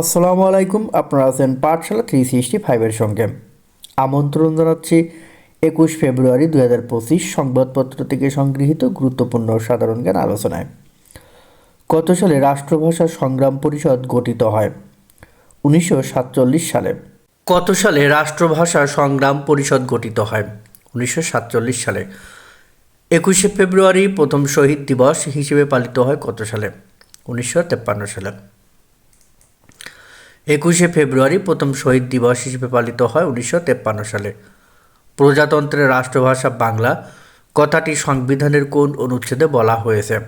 আসসালামু আলাইকুম, আপনারা আছেন পাঠশালা থ্রি সিক্সটি ফাইভের সঙ্গে। আমন্ত্রণ জানাচ্ছি একুশ ফেব্রুয়ারি দু হাজার পঁচিশ সংবাদপত্র থেকে সংগৃহীত গুরুত্বপূর্ণ সাধারণ জ্ঞান আলোচনায়। কত সালে রাষ্ট্রভাষা সংগ্রাম পরিষদ গঠিত হয়? উনিশশো সাতচল্লিশ সালে। কত সালে রাষ্ট্রভাষা সংগ্রাম পরিষদ গঠিত হয়? উনিশশো সাতচল্লিশ সালে। একুশে ফেব্রুয়ারি প্রথম শহীদ দিবস হিসেবে পালিত হয় কত সালে? উনিশশো সালে। একুশে ফেব্রুয়ারি প্রথম শহীদ দিবস হিসেবে পালিত হয় উনিশশো তেপ্পান্ন সালে। প্রজাতন্ত্রের রাষ্ট্রভাষা বাংলা, কথাটি সংবিধানের কোন অনুচ্ছেদে বলা হয়েছে?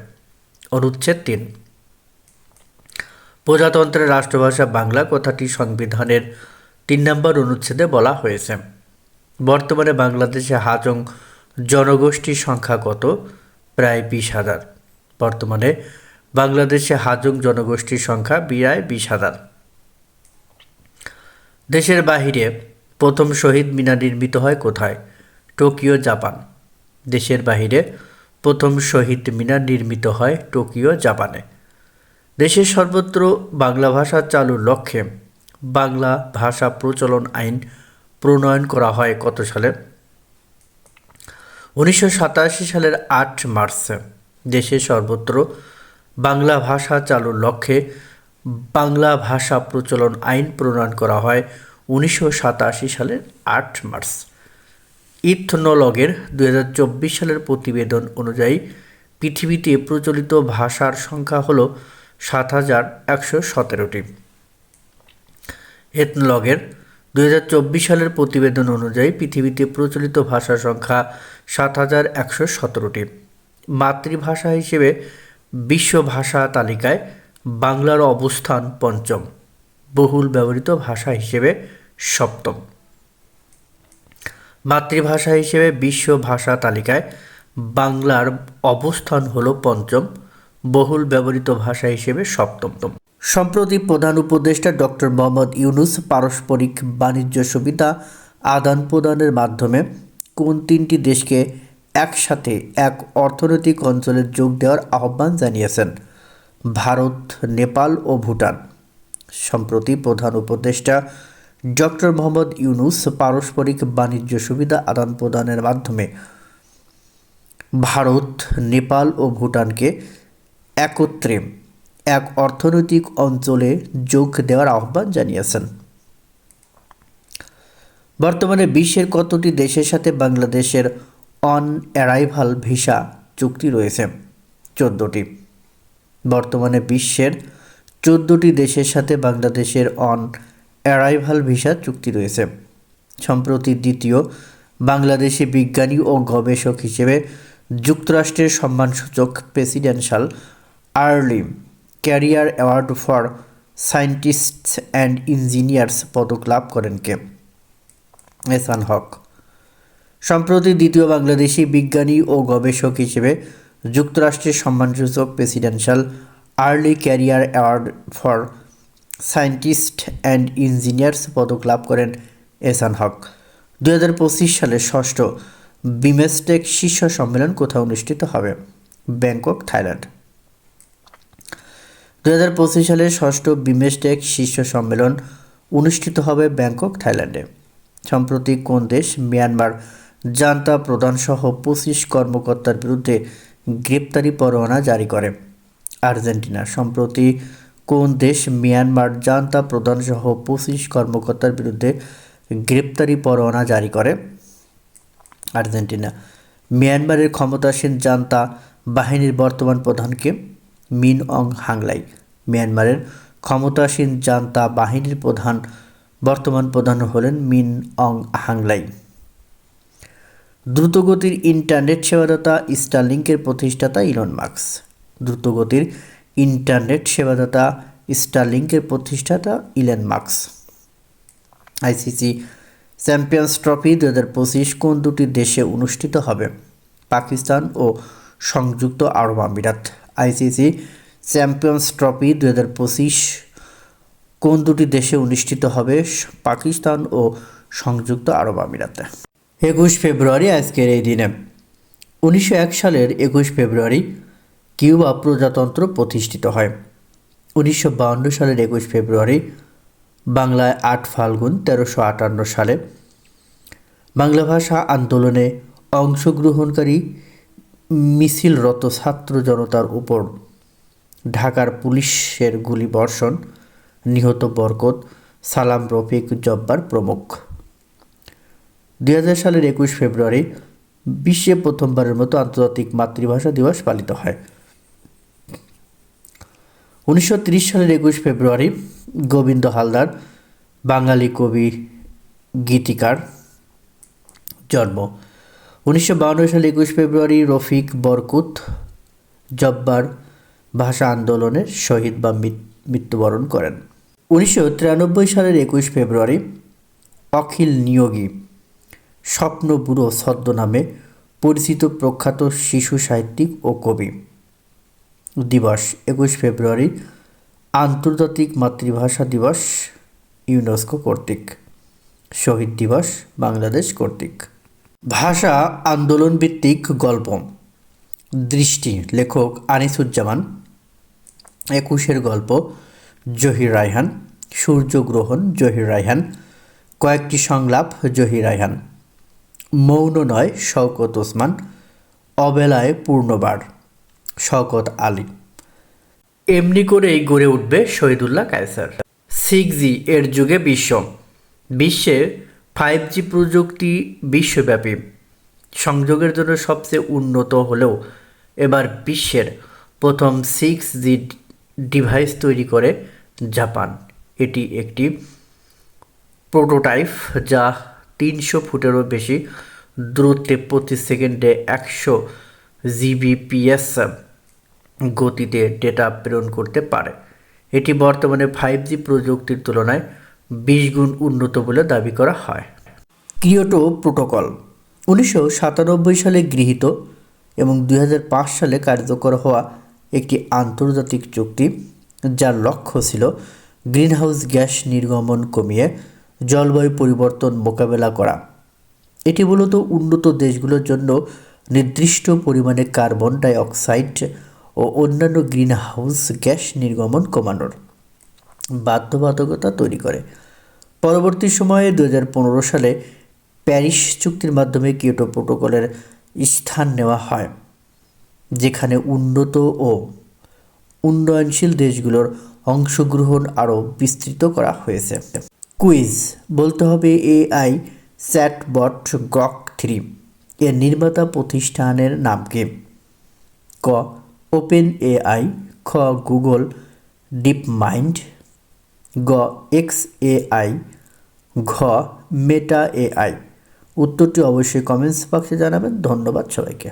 অনুচ্ছেদ তিন। প্রজাতন্ত্রের রাষ্ট্রভাষা বাংলা, কথাটি সংবিধানের তিন নম্বর অনুচ্ছেদে বলা হয়েছে। বর্তমানে বাংলাদেশে হাজং জনগোষ্ঠীর সংখ্যা কত? প্রায় বিশ হাজার। বর্তমানে বাংলাদেশে হাজং জনগোষ্ঠীর সংখ্যা প্রায় বিশ হাজার। দেশের বাহিরে প্রথম শহীদ মিনার নির্মিত হয় কোথায়? Tokyo, Japan. দেশের বাহিরে প্রথম শহীদ মিনার নির্মিত হয় টোকিও, জাপানে। দেশের সর্বত্র বাংলা ভাষা চালুর লক্ষ্যে বাংলা ভাষা প্রচলন আইন প্রণয়ন করা হয় কত সালে? উনিশশো সাতাশি সালের আট মার্চে দেশের সর্বত্র বাংলা ভাষা চালুর লক্ষ্যে বাংলা ভাষা প্রচলন আইন প্রণয়ন করা হয় উনিশশো সাতাশি সালের আট মার্চ। ইথনোলগের দু সালের প্রতিবেদন অনুযায়ী পৃথিবীতে প্রচলিত ভাষার সংখ্যা হল সাত হাজার একশো সতেরোটি। এথনোলগের দু সালের প্রতিবেদন অনুযায়ী পৃথিবীতে প্রচলিত ভাষার সংখ্যা সাত হাজার একশো সতেরোটি। মাতৃভাষা হিসেবে বিশ্ব ভাষা তালিকায় বাংলার অবস্থান পঞ্চম, বহুল ব্যবহৃত ভাষা হিসেবে সপ্তম। মাতৃভাষা হিসেবে বিশ্ব ভাষা তালিকায় বাংলার অবস্থান হল পঞ্চম, বহুল ব্যবহৃত ভাষা হিসেবে সপ্তমতম। সম্প্রতি প্রধান উপদেষ্টা ডক্টর মোহাম্মদ ইউনুস পারস্পরিক বাণিজ্য সুবিধা আদান প্রদানের মাধ্যমে কোন তিনটি দেশকে একসাথে এক অর্থনৈতিক অঞ্চলে যোগ দেওয়ার আহ্বান জানিয়েছেন। ভারত, নেপাল ও ভুটান। সম্প্রতি প্রধান উপদেষ্টা ডক্টর মোহাম্মদ ইউনুস পারস্পরিক বাণিজ্য সুবিধা আদান প্রদানের মাধ্যমে ভারত, নেপাল ও ভুটানকে একত্রে এক অর্থনৈতিক অঞ্চলে যোগ দেওয়ার আহ্বান জানিয়েছেন। বর্তমানে বিশ্বের কতটি দেশের সাথে বাংলাদেশের অন অ্যারাইভাল ভিসা চুক্তি রয়েছে? চোদ্দোটি। বর্তমানে বিশ্বের চোদ্দোটি দেশের সাথে বাংলাদেশের অন অ্যারাইভাল ভিসা চুক্তি রয়েছে। সম্প্রতি দ্বিতীয় বাংলাদেশি বিজ্ঞানী ও গবেষক হিসেবে যুক্তরাষ্ট্রের সম্মানসূচক presidential early career award for scientists and engineers পদক লাভ করেন কে? এসান হক। সম্প্রতি দ্বিতীয় বাংলাদেশি বিজ্ঞানী ও গবেষক হিসেবে যুক্তরাষ্ট্রের সম্মানসূচক presidential early career award for scientist and engineers পদক লাভ করেন এসান হক। দু হাজার পঁচিশ সালের ষষ্ঠ বিমেস্টেক শীর্ষ সম্মেলন কোথাও অনুষ্ঠিত হবে? Bangkok, Thailand. দু হাজার পঁচিশ সালে ষষ্ঠ বিমেস্টেক শীর্ষ সম্মেলন অনুষ্ঠিত হবে ব্যাংকক, থাইল্যান্ডে। সম্প্রতি কোন দেশ, মিয়ানমার, জান্তা প্রধানসহ পঁচিশ কর্মকর্তার বিরুদ্ধে গ্রেপ্তারি পরোয়ানা জারি করে। আর্জেন্টিনা, সম্প্রতি কোন দেশ মিয়ানমার জান্তা প্রধানসহ পঁচিশ কর্মকর্তার বিরুদ্ধে গ্রেপ্তারি পরোয়ানা জারি করে? আর্জেন্টিনা, মিয়ানমারের ক্ষমতাসীন জান্তা বাহিনীর বর্তমান প্রধানকে মিন অং হাংলাই, মিয়ানমারের ক্ষমতাসীন জান্তা বাহিনীর প্রধান, বর্তমান প্রধান হলেন মিন অং হাংলাই। দ্রুতগতির ইন্টারনেট সেবাদাতা স্টারলিংকের প্রতিষ্ঠাতা ইলন মার্কস দ্রুতগতির ইন্টারনেট সেবাদাতা স্টারলিংকের প্রতিষ্ঠাতা Elon Marks ICC champions trophy দু হাজার পঁচিশ কোন দুটি দেশে অনুষ্ঠিত হবে? পাকিস্তান ও সংযুক্ত আরব আমিরাত। আইসিসি চ্যাম্পিয়ন্স ট্রফি দু হাজার পঁচিশ কোন দুটি দেশে অনুষ্ঠিত হবে? পাকিস্তান ও সংযুক্ত আরব আমিরাতে। একুশ ফেব্রুয়ারি আজকের এই দিনে। উনিশশো এক সালের একুশ ফেব্রুয়ারি কিউবা প্রজাতন্ত্র প্রতিষ্ঠিত হয়। উনিশশো বাউন্ন সালের একুশ ফেব্রুয়ারি বাংলায় আট ফাল্গুন তেরোশো আটান্ন সালে। বাংলা ভাষা আন্দোলনে অংশগ্রহণকারী মিছিলরত ছাত্র জনতার উপর ঢাকার পুলিশের গুলি বর্ষণ নিহত বরকত, সালাম রফিক জব্বার প্রমুখ। দুই হাজার সালের একুশ ফেব্রুয়ারি বিশ্বে প্রথমবারের মতো আন্তর্জাতিক মাতৃভাষা দিবস পালিত হয়। উনিশশো সালের একুশ ফেব্রুয়ারি গোবিন্দ হালদার, বাঙালি কবি, গীতিকার জন্ম। উনিশশো সালে একুশ ফেব্রুয়ারি রফিক বরকুত জব্বার ভাষা আন্দোলনের শহীদ বা মৃত্যুবরণ করেন। উনিশশো তিরানব্বই সালের একুশ ফেব্রুয়ারি অখিল নিয়োগী স্বপ্ন বুড়ো ছদ্মনামে পরিচিত প্রখ্যাত শিশু সাহিত্যিক ও কবি। দিবস, একুশ ফেব্রুয়ারি, আন্তর্জাতিক মাতৃভাষা দিবস, ইউনেস্কো কর্তৃক। শহীদ দিবস, বাংলাদেশ কর্তৃক। ভাষা আন্দোলন ভিত্তিক গল্প। দৃষ্টি, লেখক আনিসুজ্জামান। একুশের গল্প, জহির রায়হান। সূর্যগ্রহণ, জহির রায়হান। কয়েকটি সংলাপ, জহির রায়হান। মৌন নয়, শওকত ওসমান। অবেলায় পূর্ণবার শওকত আলী। এমনি করেই গড়ে উঠবে শহীদুল্লাহ কায়সার। সিক্স জি এর যুগে বিশ্ব। বিশ্বে ফাইভ জি প্রযুক্তি বিশ্বব্যাপী। সংযোগের জন্য সবচেয়ে উন্নত হলেও এবার বিশ্বের প্রথম সিক্স জি ডিভাইস তৈরি করে জাপান। এটি একটি প্রোটোটাইপ যা তিনশো ফুটেরও বেশি দূরত্বে প্রতি সেকেন্ডে একশো জিবিপিএস গতিতে ডেটা প্রেরণ করতে পারে। এটি বর্তমানে ফাইভ জি প্রযুক্তির তুলনায় বিশ গুণ উন্নত বলে দাবি করা হয়। কিয়োটো প্রোটোকল উনিশশো সাতানব্বই সালে গৃহীত এবং দু হাজার পাঁচ সালে কার্যকর হওয়া একটি আন্তর্জাতিক চুক্তি, যার লক্ষ্য ছিল গ্রিনহাউস গ্যাস নির্গমন কমিয়ে জলবায়ু পরিবর্তন মোকাবেলা করা। এটি মূলত উন্নত দেশগুলোর জন্য নির্দিষ্ট পরিমাণে কার্বন ডাই অক্সাইড ও অন্যান্য গ্রিনহাউস গ্যাস নির্গমন কমানোর বাধ্যবাধকতা তৈরি করে। পরবর্তী সময়ে দুহাজার পনেরো সালে প্যারিস চুক্তির মাধ্যমে কিয়োটো প্রোটোকলের স্থান নেওয়া হয়, যেখানে উন্নত ও উন্নয়নশীল দেশগুলোর অংশগ্রহণ আরও বিস্তৃত করা হয়েছে। কুইজ বলতে হবে এআই চ্যাটবট গ্রক থ্রি, এর নির্মাতা প্রতিষ্ঠানের নাম কি? ক ওপেন এআই খ, গুগল ডিপ মাইন্ড গ এক্স এআই ঘ, মেটা এআই। উত্তরটি অবশ্যই কমেন্টস বক্সে জানাবেন। ধন্যবাদ সবাইকে।